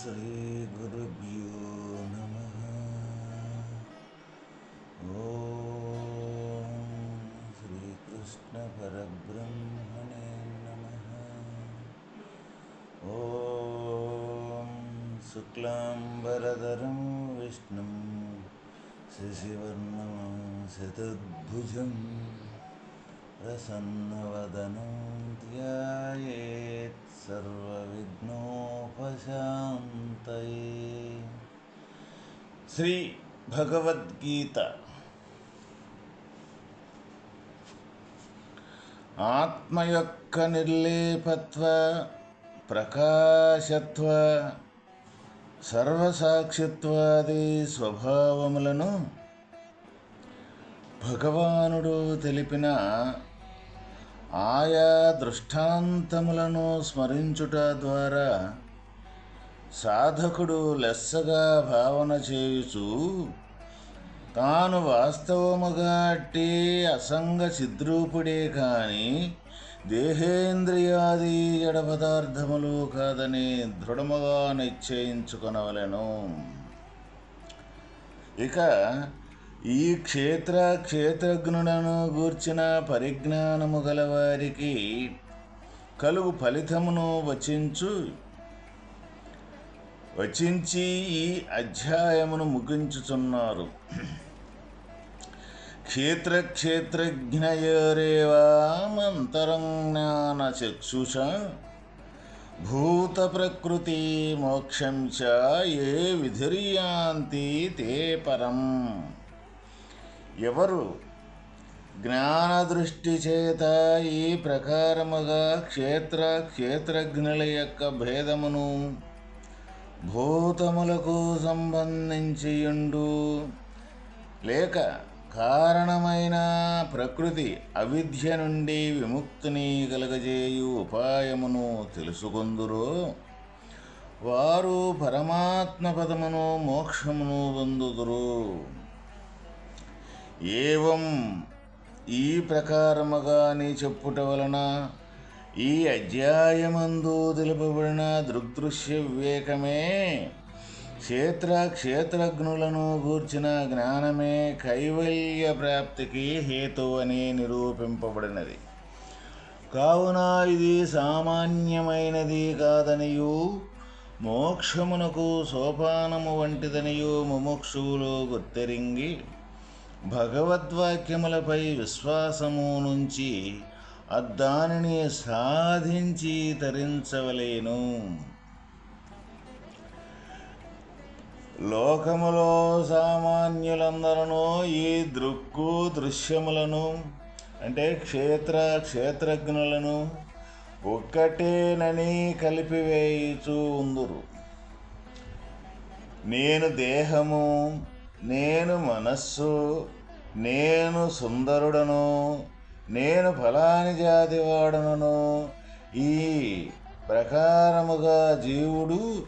श्रीगुरुभ्यो नमः। ॐ श्रीकृष्णपरब्रह्मणे नमः। ॐ शुक्लाम्बरधरं विष्णुं शशिवर्णं शतद्भुजं प्रसन्नवदनं ध्यायेत् సర్వవిఘ్నోపశాంతయే శ్రీ భగవద్గీత ఆత్మ యొక్క నిర్లేపత్వ ప్రకాశత్వ సర్వసాక్షిత్వాది స్వభావములను భగవానుడు తెలిపిన ఆయా దృష్టాంతములను స్మరించుట ద్వారా సాధకుడు లెస్సగా భావన చేయుచు తాను వాస్తవముగా అట్టి అసంగ చిద్రూపుడే కాని దేహేంద్రియాది జడ పదార్థములు కాదని దృఢముగా నిశ్చయించుకొనవలెను. ఇక ఈ క్షేత్ర క్షేత్రజ్ఞులను గూర్చిన పరిజ్ఞానము గలవారికి కలుగు ఫలితమును వచించు. వచించి ఈ అధ్యాయమును ముగించుచున్నారు. క్షేత్ర జ్ఞాన చక్షుష భూత ప్రకృతి మోక్షం చ ఏ విధిర్యాంతి తే పరం. ఎవరు జ్ఞానదృష్టి చేత ఈ ప్రకారముగా క్షేత్ర క్షేత్రజ్ఞుల యొక్క భేదమును భూతములకు సంబంధించియుండు. లేక కారణమైన ప్రకృతి అవిద్య నుండి విముక్తిని కలగజేయు ఉపాయమును తెలుసుకొందురో. వారు పరమాత్మ పదమును మోక్షమును పొందుదురు. ఏవం ఈ ప్రకారముగాని చెప్పుట వలన ఈ అధ్యాయమందు తెలుపబడిన దృగ్దృశ్య వివేకమే క్షేత్ర క్షేత్రజ్ఞులను గూర్చిన జ్ఞానమే కైవల్య ప్రాప్తికి హేతు అని నిరూపింపబడినది. కావున ఇది సామాన్యమైనది కాదనియు మోక్షమునకు సోపానము వంటిదనియు ముముక్షువులు గుర్తెరింగి భగవద్వాక్యములపై విశ్వాసము నుంచి అద్దానిని సాధించి తరించవలేను. లోకములో సామాన్యులందరూ ఈ దృక్కు దృశ్యములను అంటే క్షేత్ర క్షేత్రజ్ఞులను ఒక్కటేనని కలిపివేయుచూ ఉందురు. నేను దేహము నేను మనస్సు నేను సుందరుడను నేను ఫలాని జాతి వాడనను. ఈ ప్రకారముగా జీవుడు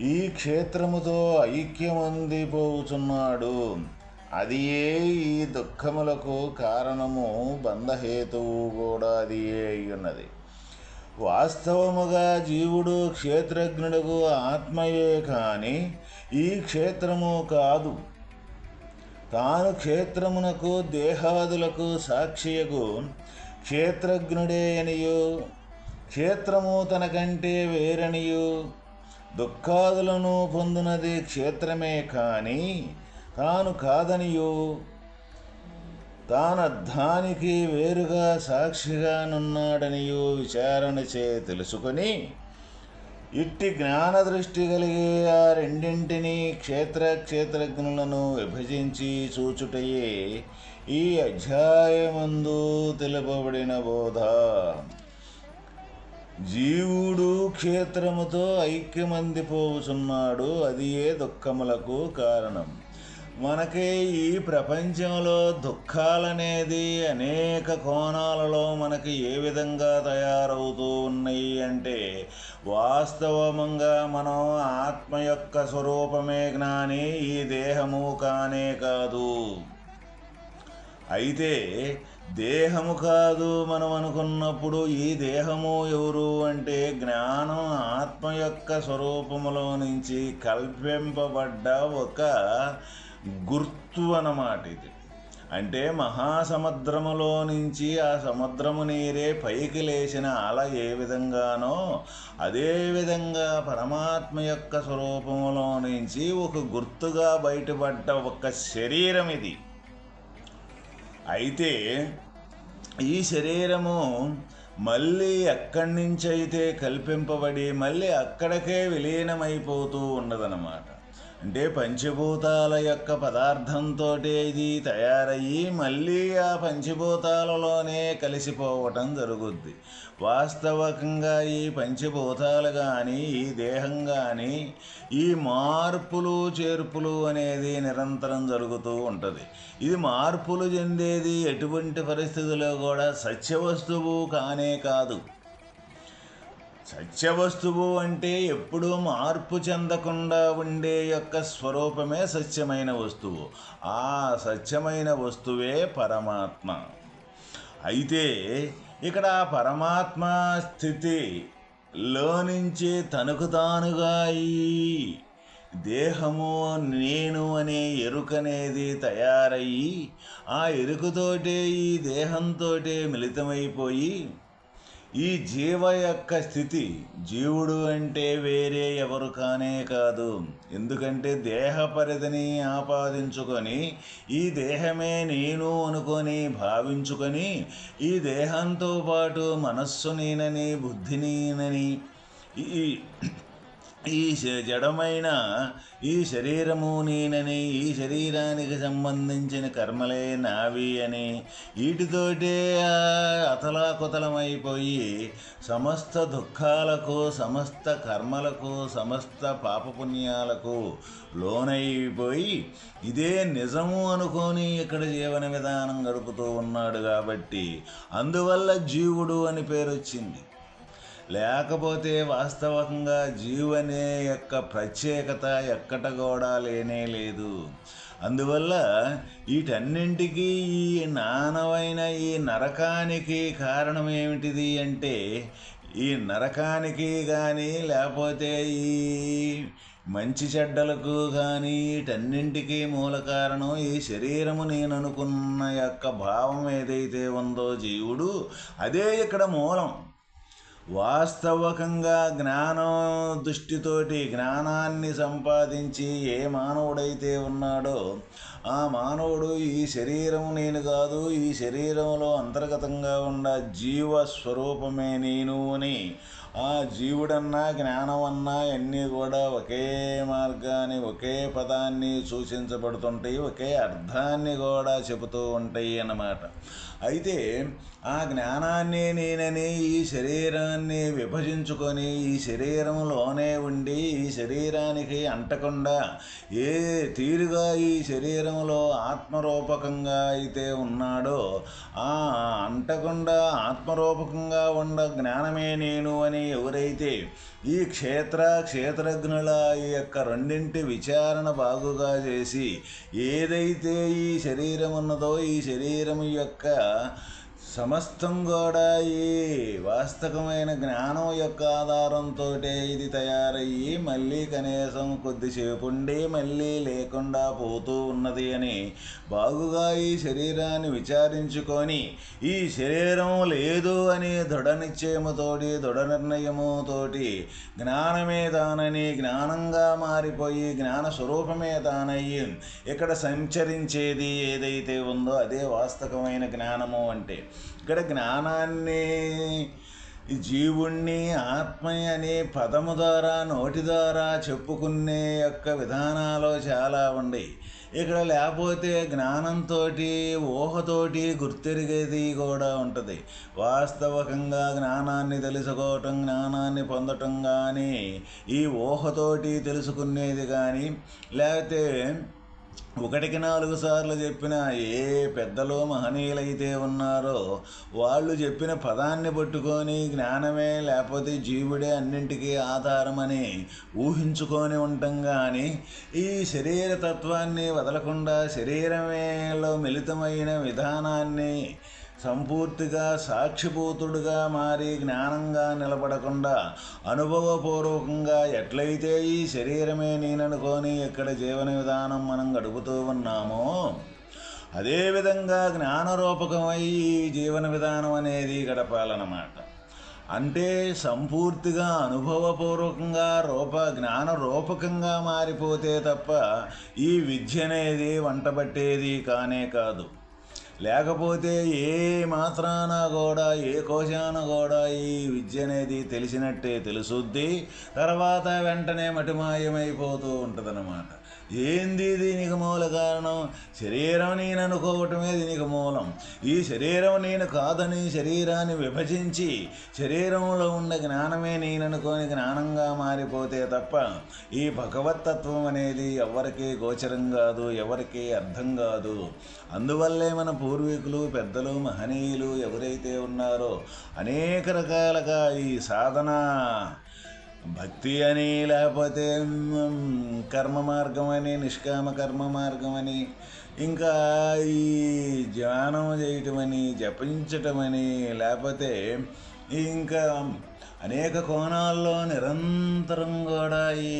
ఈ క్షేత్రముతో ఐక్యమందిపోవుచున్నాడు. అది ఏ ఈ దుఃఖములకు కారణము? బంధహేతువు కూడా అది ఏ ఉన్నది వాస్తవముగా జీవుడు క్షేత్రజ్ఞుడుకు ఆత్మయే కాని ఈ క్షేత్రము కాదు. తాను క్షేత్రమునకు దేహాదులకు సాక్షియకు క్షేత్రజ్ఞుడే అనియు. క్షేత్రము తనకంటే వేరనియు. దుఃఖాదులను పొందినది క్షేత్రమే కానీ తాను కాదనియు. దానికి వేరుగా సాక్షిగానున్నాడనియు విచారణచే తెలుసుకొని ఇట్టి జ్ఞానదృష్టి కలిగే ఆ రెండింటినీ క్షేత్ర క్షేత్రజ్ఞులను విభజించి చూచుటయే ఈ అధ్యాయమందు తెలుపబడిన బోధ. జీవుడు క్షేత్రముతో ఐక్యమందిపోవుచున్నాడు అది ఏ దుఃఖములకు కారణం? మనకి ఈ ప్రపంచంలో దుఃఖాలనేది అనేక కోణాలలో మనకి ఏ విధంగా తయారవుతూ ఉన్నాయి అంటే వాస్తవంగా మనం ఆత్మ యొక్క స్వరూపమే జ్ఞాని ఈ దేహము కానే కాదు. అయితే దేహము కాదు మనం అనుకున్నప్పుడు ఈ దేహము ఎవరు అంటే జ్ఞానం ఆత్మ యొక్క స్వరూపములో నుంచి కల్పింపబడ్డ ఒక గుర్తు అన్నమాట ఇది. అంటే మహాసముద్రములో నుంచి ఆ సముద్రము నీరే పైకి లేచిన అల ఏ విధంగానో అదే విధంగా పరమాత్మ యొక్క స్వరూపములో నుంచి ఒక గుర్తుగా బయటపడ్డ ఒక శరీరం ఇది. అయితే ఈ శరీరము మళ్ళీ ఎక్కడి నుంచి అయితే కల్పింపబడి మళ్ళీ అక్కడికే విలీనమైపోతూ ఉన్నదన్నమాట. అంటే పంచభూతాల యొక్క పదార్థంతో ఇది తయారయ్యి మళ్ళీ ఆ పంచభూతాలలోనే కలిసిపోవటం జరుగుద్ది. వాస్తవకంగా ఈ పంచభూతాలు కానీ ఈ దేహం కానీ ఈ మార్పులు చేర్పులు అనేది నిరంతరం జరుగుతూ ఉంటుంది. ఇది మార్పులు చెందేది ఎటువంటి పరిస్థితుల్లో కూడా సత్యవస్తువు కానే కాదు. సత్యవస్తువు అంటే ఎప్పుడూ మార్పు చెందకుండా ఉండే యొక్క స్వరూపమే సత్యమైన వస్తువు. ఆ సత్యమైన వస్తువే పరమాత్మ. అయితే ఇక్కడ పరమాత్మ స్థితిలో నుంచి తనకు తానుగా దేహము నేను అనే ఎరుకనేది తయారయ్యి ఆ ఎరుకతోటే ఈ దేహంతో మిళితమైపోయి ఈ జీవ యొక్క స్థితి జీవుడు అంటే వేరే ఎవరు కానే కాదు. ఎందుకంటే దేహ పరిధిని ఆపాదించుకొని ఈ దేహమే నేను అనుకొని భావించుకొని ఈ దేహంతో పాటు మనస్సు నేనని బుద్ధి నేనని ఈ ఈ జడమైన ఈ శరీరము నేనని ఈ శరీరానికి సంబంధించిన కర్మలే నావి అని వీటితోటే అతలాకుతలమైపోయి సమస్త దుఃఖాలకు సమస్త కర్మలకు సమస్త పాపపుణ్యాలకు లోనైపోయి ఇదే నిజము అనుకొని ఇక్కడ జీవన విధానం గడుపుతూ ఉన్నాడు కాబట్టి అందువల్ల జీవుడు అని పేరు వచ్చింది లేకపోతే వాస్తవంగా జీవనే యొక్క ప్రత్యేకత ఎక్కట కూడా లేనే లేదు. అందువల్ల వీటన్నింటికీ ఈ నానవైన ఈ నరకానికి కారణం ఏమిటిది అంటే ఈ నరకానికి కానీ లేకపోతే ఈ మంచి చెడ్డలకు కానీ వీటన్నింటికీ మూల కారణం ఈ శరీరము నేను అనుకున్న యొక్క భావం ఏదైతే ఉందో జీవుడు అదే ఇక్కడ మూలం. వాస్తవకంగా జ్ఞానం దృష్టితోటి జ్ఞానాన్ని సంపాదించి ఏ మానవుడైతే ఉన్నాడో ఆ మానవుడు ఈ శరీరం నేను కాదు ఈ శరీరంలో అంతర్గతంగా ఉన్న జీవ స్వరూపమే నేను అని జీవుడన్నా జ్ఞానం అన్నా అన్నీ కూడా ఒకే మార్గాన్ని ఒకే పదాన్ని సూచించబడుతుంటాయి ఒకే అర్థాన్ని కూడా చెబుతూ ఉంటాయి అన్నమాట. అయితే ఆ జ్ఞానాన్ని నేనని ఈ శరీరాన్ని విభజించుకొని ఈ శరీరంలోనే ఉండి ఈ శరీరానికి అంటకుండా ఏ తీరుగా ఈ శరీరంలో ఆత్మరూపకంగా అయితే ఉన్నాడో ఆ అంటకుండా ఆత్మరూపకంగా ఉండ జ్ఞానమే నేను అని ఎవరైతే ఈ క్షేత్ర క్షేత్రజ్ఞుల యొక్క రెండింటి విచారణ బాగుగా చేసి ఏదైతే ఈ శరీరం ఉన్నదో ఈ శరీరం యొక్క సమస్తం కూడా ఈ వాస్తవమైన జ్ఞానం యొక్క ఆధారంతో ఇది తయారయ్యి మళ్ళీ కనీసం కొద్దిసేపు ఉండి మళ్ళీ లేకుండా పోతూ ఉన్నది అని బాగుగా ఈ శరీరాన్ని విచారించుకొని ఈ శరీరం లేదు అని దృఢ నిశ్చయముతోటి దృఢ నిర్ణయముతోటి జ్ఞానమే తానని జ్ఞానంగా మారిపోయి జ్ఞాన స్వరూపమే తానయ్యి ఇక్కడ సంచరించేది ఏదైతే ఉందో అదే వాస్తవమైన జ్ఞానము అంటే. ఇక్కడ జ్ఞానాన్ని జీవుణ్ణి ఆత్మ అనే పదము ద్వారా నోటి ద్వారా చెప్పుకునే యొక్క విధానాలు చాలా ఉన్నాయి ఇక్కడ లేకపోతే జ్ఞానంతో ఊహతోటి గుర్తెరిగేది కూడా ఉంటుంది. వాస్తవకంగా జ్ఞానాన్ని తెలుసుకోవటం జ్ఞానాన్ని పొందటం కానీ ఈ ఊహతోటి తెలుసుకునేది కానీ లేకపోతే ఒకటికి నాలుగు సార్లు చెప్పిన ఏ పెద్దలు మహనీయులైతే ఉన్నారో వాళ్ళు చెప్పిన పదాన్ని పట్టుకొని జ్ఞానమే లేకపోతే జీవుడే అన్నింటికీ ఆధారమని ఊహించుకొని ఉంటాం కానీ ఈ శరీర తత్వాన్ని వదలకుండా శరీరమేలో మిళితమైన విధానాన్ని సంపూర్తిగా సాక్షిభూతుడుగా మారి జ్ఞానంగా నిలబడకుండా అనుభవపూర్వకంగా ఎట్లయితే ఈ శరీరమే నేననుకొని ఇక్కడ జీవన విధానం మనం గడుపుతూ ఉన్నామో అదేవిధంగా జ్ఞానరూపకమై ఈ జీవన విధానం అనేది గడపాలన్నమాట. అంటే సంపూర్తిగా అనుభవపూర్వకంగా రూప జ్ఞాన రూపకంగా మారిపోతే తప్ప ఈ విద్య అనేది వంటబట్టేది కానే కాదు. లేకపోతే ఏ మాత్రాన కూడా ఏ కోశాన కూడా ఈ విద్య అనేది తెలిసినట్టే తెలుసుద్ది. తర్వాత వెంటనే మటిమాయమైపోతూ ఉంటుందన్నమాట. ఏంది దీనికి మూల కారణం? శరీరం నేను అనుకోవటమే దీనికి మూలం? ఈ శరీరం నేను కాదని శరీరాన్ని విభజించి శరీరంలో ఉన్న జ్ఞానమే నేననుకోని జ్ఞానంగా మారిపోతే తప్ప ఈ భగవతత్వం అనేది ఎవరికీ గోచరం కాదు ఎవరికీ అర్థం కాదు. అందువల్లే మన పూర్వీకులు పెద్దలు మహనీయులు ఎవరైతే ఉన్నారో అనేక రకాలుగా ఈ సాధన భక్తి అని లేకపోతే కర్మ మార్గం అని నిష్కామ కర్మ మార్గం అని ఇంకా ఈ ధ్యానం చేయటమని జపించటమని లేకపోతే ఇంకా అనేక కోణాల్లో నిరంతరం కూడా ఈ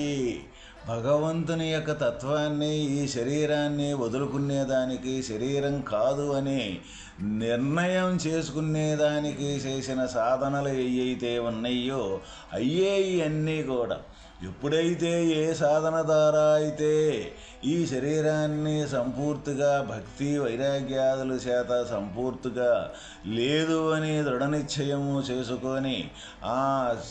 భగవంతుని యొక్క తత్వాన్ని ఈ శరీరాన్ని వదులుకునేదానికి శరీరం కాదు అని నిర్ణయం చేసుకునేదానికి చేసిన సాధనలు ఏవైతే ఉన్నాయో అయ్యే ఇవన్నీ కూడా. ఎప్పుడైతే ఏ సాధన ద్వారా అయితే ఈ శరీరాన్ని సంపూర్తిగా భక్తి వైరాగ్యాదుల చేత సంపూర్తిగా లేదు అని దృఢ నిశ్చయము చేసుకొని ఆ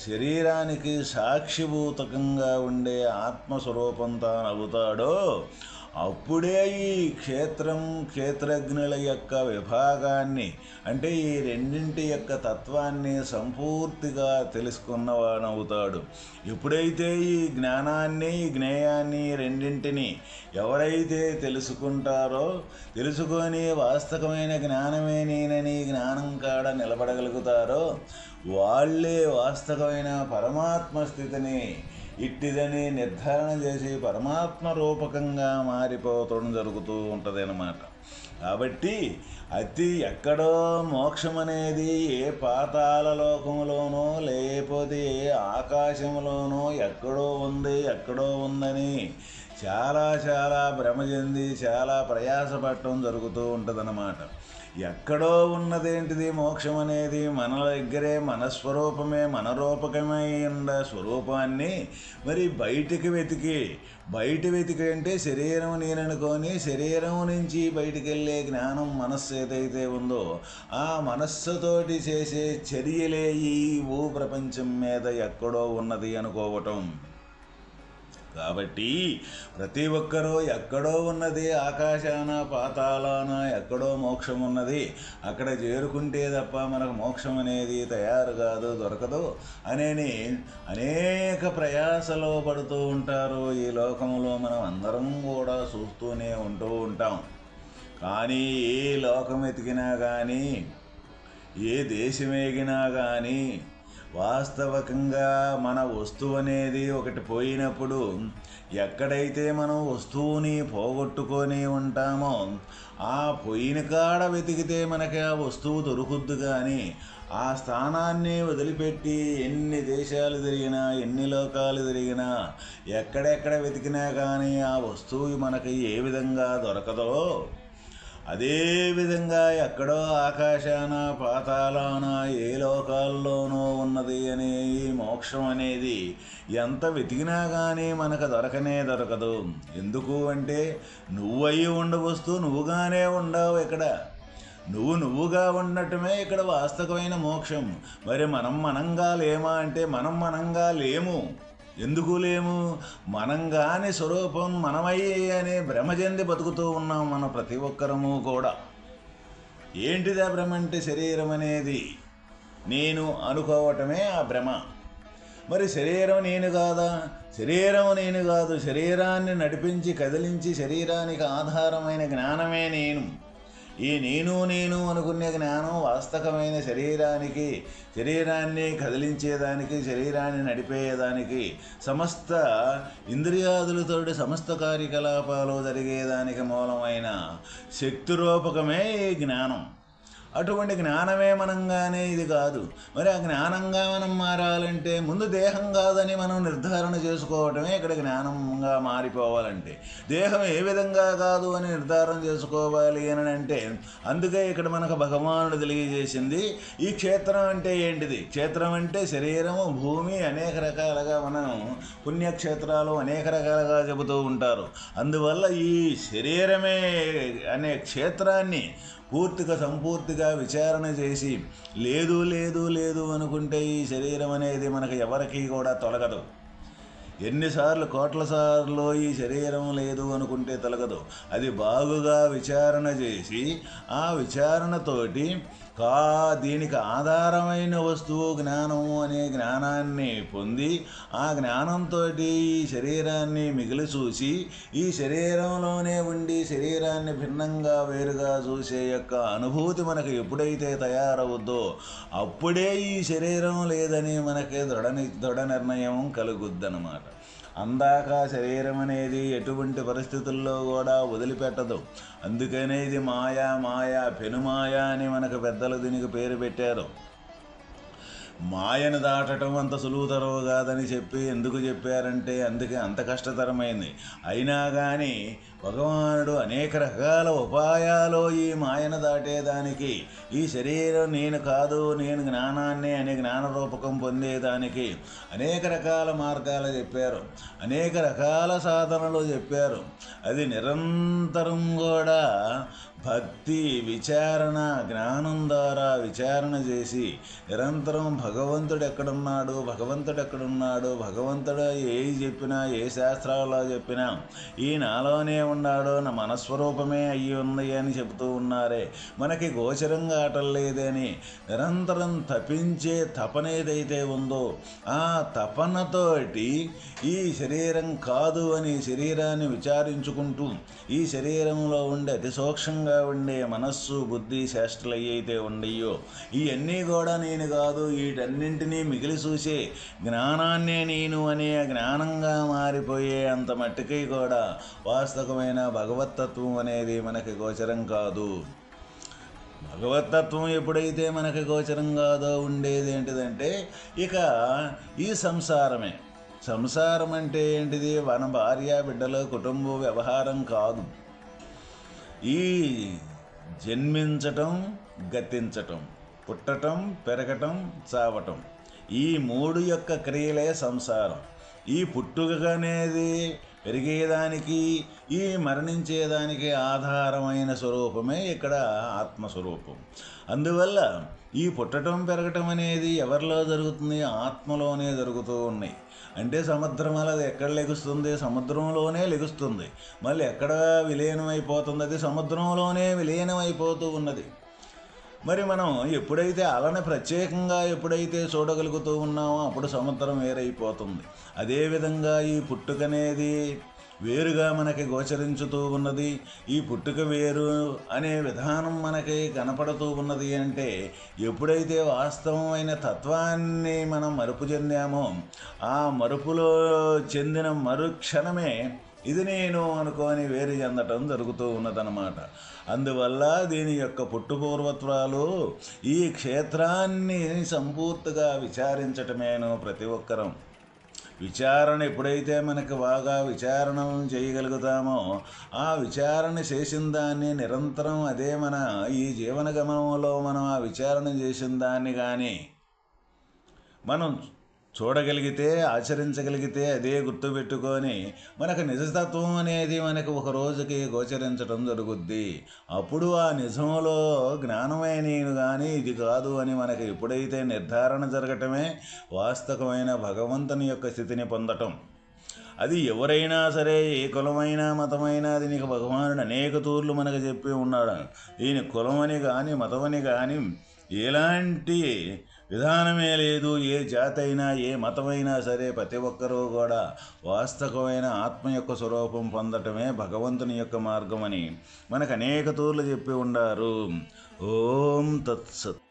శరీరానికి సాక్షిభూతకంగా ఉండే ఆత్మస్వరూపం తాను అవుతాడో అప్పుడే ఈ క్షేత్రం క్షేత్రజ్ఞుల యొక్క విభాగాన్ని అంటే ఈ రెండింటి యొక్క తత్వాన్ని సంపూర్తిగా తెలుసుకున్నవాడవుతాడు. ఎప్పుడైతే ఈ జ్ఞానాన్ని ఈ జ్ఞేయాన్ని రెండింటిని ఎవరైతే తెలుసుకుంటారో తెలుసుకొని వాస్తవమైన జ్ఞానమే నేనని జ్ఞానం కాడ నిలబడగలుగుతారో వాళ్ళే వాస్తవమైన పరమాత్మ స్థితిని ఇట్టిదని నిర్ధారణ చేసి పరమాత్మ రూపకంగా మారిపోవటం జరుగుతూ ఉంటుంది అన్నమాట కాబట్టి అతి ఎక్కడో మోక్షం అనేది ఏ పాతాల లోకంలోనో లేకపోతే ఏ ఆకాశంలోనో ఎక్కడో ఉంది ఎక్కడో ఉందని చాలా చాలా భ్రమ చెంది చాలా ప్రయాసపడటం జరుగుతూ ఉంటుందన్నమాట. ఎక్కడో ఉన్నదేంటిది మోక్షం అనేది మన దగ్గరే మన స్వరూపమే మన రూపకమై ఉన్న స్వరూపాన్ని మరి బయటికి వెతికి బయట వెతికి అంటే శరీరం నేననుకొని శరీరం నుంచి బయటికి వెళ్ళే జ్ఞానం మనస్సు ఏదైతే ఉందో ఆ మనస్సుతోటి చేసే చర్యలే ఈ భూ ప్రపంచం మీద ఎక్కడో ఉన్నది అనుకోవటం. కాబట్టి ప్రతి ఒక్కరూ ఎక్కడో ఉన్నది ఆకాశాన పాతాళాన ఎక్కడో మోక్షం ఉన్నది. అక్కడ చేరుకుంటే తప్ప మనకు మోక్షం అనేది తయారు కాదు దొరకదు. అనేని అనేక ప్రయాసలో పడుతూ ఉంటారు. ఈ లోకంలో మనం అందరం కూడా చూస్తూనే ఉంటూ ఉంటాం. కానీ ఏ లోకం ఎతికినా కానీ ఏ దేశం ఎగినా కానీ వాస్తవకంగా మన వస్తువు అనేది ఒకటి పోయినప్పుడు ఎక్కడైతే మనం వస్తువుని పోగొట్టుకొని ఉంటామో ఆ పోయిన కాడ వెతికితే మనకి ఆ వస్తువు దొరుకుద్దు కానీ ఆ స్థానాన్ని వదిలిపెట్టి ఎన్ని దేశాలు తిరిగినా ఎన్ని లోకాలు తిరిగినా ఎక్కడెక్కడ వెతికినా కానీ ఆ వస్తువు మనకి ఏ విధంగా దొరకదో అదేవిధంగా ఎక్కడో ఆకాశాన పాతాళాన ఏ లోకాల్లోనూ ఉన్నది అనే ఈ మోక్షం అనేది ఎంత వెతికినా కానీ మనకు దొరకనే దొరకదు. ఎందుకు అంటే నువ్వయి ఉండవస్తూ నువ్వుగానే ఉండవు ఇక్కడ. నువ్వు నువ్వుగా ఉండటమే ఇక్కడ వాస్తవమైన మోక్షం. మరి మనం మనంగా లేమా అంటే మనం మనంగా లేము. ఎందుకు లేము? మనం కాని స్వరూపం మనమయ్యే అనే భ్రమ బతుకుతూ ఉన్నాం మన ప్రతి ఒక్కరము కూడా. ఏంటిదా భ్రమ అంటే శరీరం అనేది? నేను అనుకోవటమే ఆ భ్రమ. మరి శరీరం నేను కాదా? శరీరం నేను కాదు. శరీరాన్ని నడిపించి కదిలించి శరీరానికి ఆధారమైన జ్ఞానమే నేను. ఈ నేను నేను అనుకునే జ్ఞానం వాస్తవమైన శరీరానికి శరీరాన్ని కదిలించేదానికి శరీరాన్ని నడిపేదానికి సమస్త ఇంద్రియాదులతో సమస్త కార్యకలాపాలు జరిగేదానికి మూలమైన శక్తి రూపకమే ఈ జ్ఞానం. అటువంటి జ్ఞానమే మనంగానే ఇది కాదు. మరి ఆ జ్ఞానంగా మనం మారాలంటే ముందు దేహం కాదని మనం నిర్ధారణ చేసుకోవటమే ఇక్కడ జ్ఞానంగా మారిపోవాలంటే. దేహం ఏ విధంగా కాదు అని నిర్ధారణ చేసుకోవాలి అని అంటే అందుకే ఇక్కడ మనకు భగవానుడు తెలియజేసింది ఈ క్షేత్రం అంటే ఏంటిది? క్షేత్రం అంటే శరీరము భూమి అనేక రకాలుగా మనం పుణ్యక్షేత్రాలు అనేక రకాలుగా చెబుతూ ఉంటారు. అందువల్ల ఈ శరీరమే అనే క్షేత్రాన్ని పూర్తిగా సంపూర్తిగా విచారణ చేసి లేదు లేదు లేదు అనుకుంటే ఈ శరీరం అనేది మనకు ఎవరికి కూడా తొలగదు. ఎన్నిసార్లు కోట్ల సార్లు ఈ శరీరం లేదు అనుకుంటే తొలగదు. అది బాగుగా విచారణ చేసి ఆ విచారణతోటి కా దీనికి ఆధారమైన వస్తువు జ్ఞానము అనే జ్ఞానాన్ని పొంది ఆ జ్ఞానంతో ఈ శరీరాన్ని మిగిలి చూసి ఈ శరీరంలోనే ఉండి శరీరాన్ని భిన్నంగా వేరుగా చూసే యొక్క అనుభూతి మనకు ఎప్పుడైతే తయారవుద్దో అప్పుడే ఈ శరీరం లేదని మనకి దృఢ దృఢ నిర్ణయం కలుగుద్దనమాట అందాక శరీరం అనేది ఎటువంటి పరిస్థితుల్లో కూడా వదిలిపెట్టదు. అందుకనే ఇది మాయా మాయా పెనుమాయా అని మనకు పెద్దలు దీనికి పేరు పెట్టారు. మాయను దాటడం అంత సులువుతరవు కాదని చెప్పి ఎందుకు చెప్పారంటే అందుకే అంత కష్టతరమైంది. అయినా కానీ భగవానుడు అనేక రకాల ఉపాయాలు ఈ మాయను దాటేదానికి ఈ శరీరం నేను కాదు నేను జ్ఞానాన్ని అనే జ్ఞాన రూపకం పొందేదానికి అనేక రకాల మార్గాలు చెప్పారు. అనేక రకాల సాధనలు చెప్పారు. అది నిరంతరం కూడా భక్తి విచారణ జ్ఞానం ద్వారా విచారణ చేసి నిరంతరం భగవంతుడు ఎక్కడున్నాడు భగవంతుడు ఎక్కడున్నాడు భగవంతుడు ఏ చెప్పినా ఏ శాస్త్రాల్లో చెప్పినా ఈ నాలోనే ఉన్నాడో నా మనస్వరూపమే అయ్యి ఉంది అని చెబుతూ ఉన్నారే. మనకి గోచరంగా కావటం లేదని నిరంతరం తపించే తపన ఏదైతే ఉందో ఆ తపనతోటి ఈ శరీరం కాదు అని శరీరాన్ని విచారించుకుంటూ ఈ శరీరంలో ఉండే అతి సూక్ష్మంగా ఉండే మనస్సు బుద్ధి చేష్టలు అయితే ఉండయో ఇవన్నీ కూడా నేను కాదు వీటన్నింటినీ మిగిలి చూసే జ్ఞానాన్నే నేను అనే జ్ఞానంగా మారిపోయే అంత మట్టుకి కూడా వాస్తవమైన భగవత్తత్వం అనేది మనకి గోచరం కాదు. భగవతత్వం ఎప్పుడైతే మనకి గోచరం కాదో ఉండేది ఏంటిదంటే ఇక ఈ సంసారమే. సంసారం అంటే ఏంటిది? మన భార్య బిడ్డల కుటుంబ వ్యవహారం కాదు. ఈ జన్మించటం గతించటం పుట్టటం పెరగటం చావటం ఈ మూడు యొక్క క్రియలే సంసారం. ఈ పుట్టుక అనేది పెరిగేదానికి ఈ మరణించేదానికి ఆధారమైన స్వరూపమే ఇక్కడ ఆత్మస్వరూపం. అందువల్ల ఈ పుట్టటం పెరగటం అనేది ఎవరిలో జరుగుతుంది? ఆత్మలోనే జరుగుతూ ఉన్నాయి. అంటే సముద్రం అది ఎక్కడ లెగుస్తుంది? సముద్రంలోనే లెగుస్తుంది. మళ్ళీ ఎక్కడ విలీనం అయిపోతుంది అది సముద్రంలోనే విలీనం అయిపోతూ ఉన్నది. మరి మనం ఎప్పుడైతే అలానే ప్రత్యేకంగా ఎప్పుడైతే చూడగలుగుతూ ఉన్నామో అప్పుడు సముద్రం వేరైపోతుంది. అదేవిధంగా ఈ పుట్టుకనేది వేరుగా మనకి గోచరించుతూ ఉన్నది. ఈ పుట్టుక వేరు అనే విధానం మనకి కనపడుతూ ఉన్నది అంటే ఎప్పుడైతే వాస్తవమైన తత్వాన్ని మనం మరుపు చెందామో ఆ మరుపులో చెందిన మరుక్షణమే ఇది నేను అనుకొని వేరు చెందటం జరుగుతూ ఉన్నదన్నమాట. అందువల్ల దీని యొక్క పుట్టుపూర్వత్వాలు ఈ క్షేత్రాన్ని సంపూర్తిగా విచారించటమేను ప్రతి ఒక్కరం. విచారణ ఎప్పుడైతే మనకు బాగా విచారణ చేయగలుగుతామో ఆ విచారణ చేసిన దాన్ని నిరంతరం అదే మన ఈ జీవన గమనంలో మనం ఆ విచారణ చేసిన దాన్ని కానీ మనం చూడగలిగితే ఆచరించగలిగితే అదే గుర్తుపెట్టుకొని మనకు నిజతత్వం అనేది మనకు ఒక రోజుకి గోచరించడం జరుగుద్ది. అప్పుడు ఆ నిజంలో జ్ఞానమే నేను కానీ ఇది కాదు అని మనకు ఎప్పుడైతే నిర్ధారణ జరగటమే వాస్తవమైన భగవంతుని యొక్క స్థితిని పొందటం. అది ఎవరైనా సరే ఏ కులమైనా మతమైనా దీనికి భగవానుడు అనేక తూర్లు మనకు చెప్పి ఉన్నాడు. దీని కులమని కానీ మతమని కానీ ఎలాంటి విధానమే లేదు ఏ జాతైనా ఏ మతమైనా సరే ప్రతి ఒక్కరూ కూడా వాస్తవమైన ఆత్మ యొక్క స్వరూపం పొందటమే భగవంతుని యొక్క మార్గమని మనకు అనేక తూర్లు చెప్పి ఉండారు. ఓం తత్సత్.